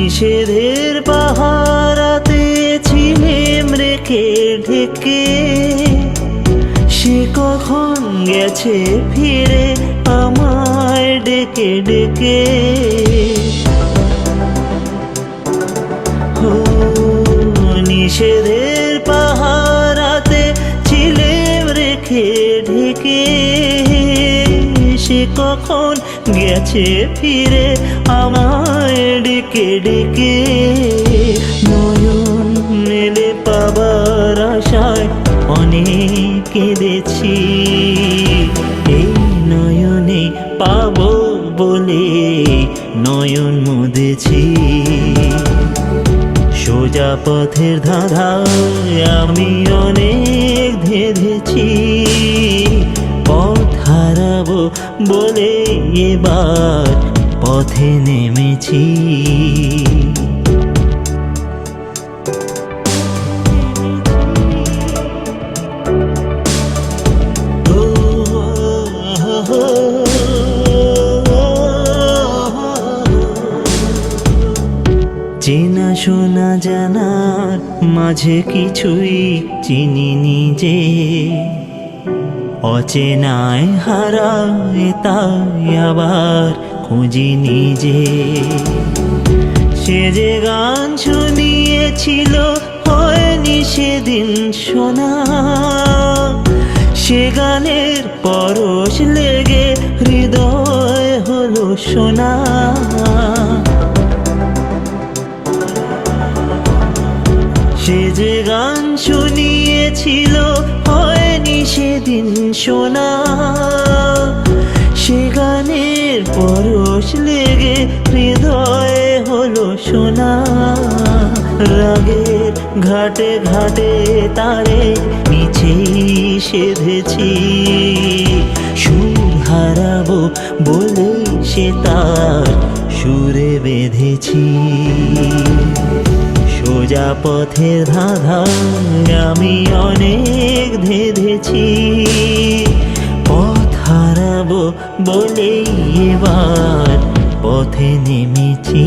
নিষেধের পাহারাতে ছিলেম রেখে ঢেকে। সে কখন গেছে ফিরে আমায় ডেকে ডেকে। কখন গেছে ফিরে? আমায় ডেকে ডেকে নয়ন মেলে পাবার আশায় অনেক কেঁদেছি। এই নয়নে পাবো বলে নয়ন মুদেছি। সোজা পথের ধাঁধায় আমি এবার পথে নেমেছি। চেনা শোনা জানার মাঝে কিছুই চিনি নিজে। অচেনায় হারায় তাই আবার খুঁজি নিজে। সে যে গান শুনিয়েছিল, হয়নি সেদিন শোনা। সে গানের পরশ লেগে হৃদয় হলো সোনা। সে যে গান শুনিয়েছিল সেদিন শোনা সে গানের পরশ লেগে হৃদয়ে হলো সোনা। রাগের ঘাটে ঘাটে তারে মিছেই সেধেছি, সুর হারাবো বলে সে তার সুরে বেঁধেছি। সোজা পথের ধাঁধা আমি অনেক ধেধেছি। পথ হারাবো বলেই এবার পথে নেমেছি।